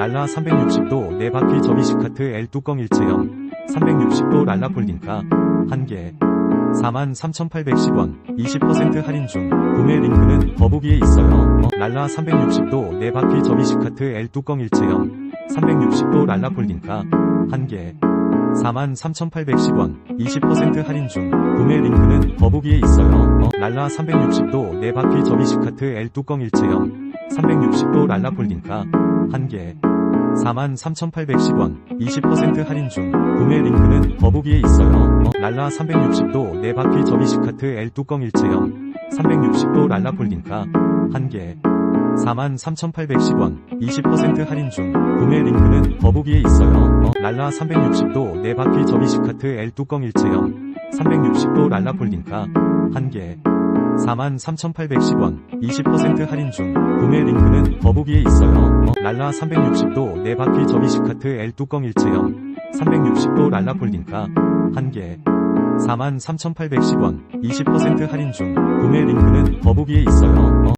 랄라 360도 네 바퀴 접이식 카트 L 뚜껑 일체형 360도 랄라 폴딩카 1개 43,810원 20% 할인 중 구매 링크는 더보기에 있어요. 어, 랄라 360도 네 바퀴 접이식 카트 L 뚜껑 일체형 360도 랄라 폴딩카 1개 43,810원 20% 할인 중 구매 링크는 더보기에 있어요. 어, 랄라 360도 네 바퀴 접이식 카트 L 뚜껑 일체형 360도 랄라 폴딩카 1개 43,810원 20% 할인 중 구매 링크는 더보기에 있어요. 어, 랄라 360도 네 바퀴 접이식 카트 L 뚜껑 일체형 360도 랄라 폴딩카 1개 43,810원 20% 할인 중 구매 링크는 더보기에 있어요. 어, 랄라 360도 네 바퀴 접이식 카트 L 뚜껑 일체형 360도 랄라 폴딩카 1개 43,810원 20% 할인 중 구매 링크는 더보기에 있어요. 어, 랄라 360도 네 바퀴 접이식 카트 L 뚜껑 일체형 360도 랄라 폴딩카 1개 43,810원 20% 할인 중 구매 링크는 더보기에 있어요. 어,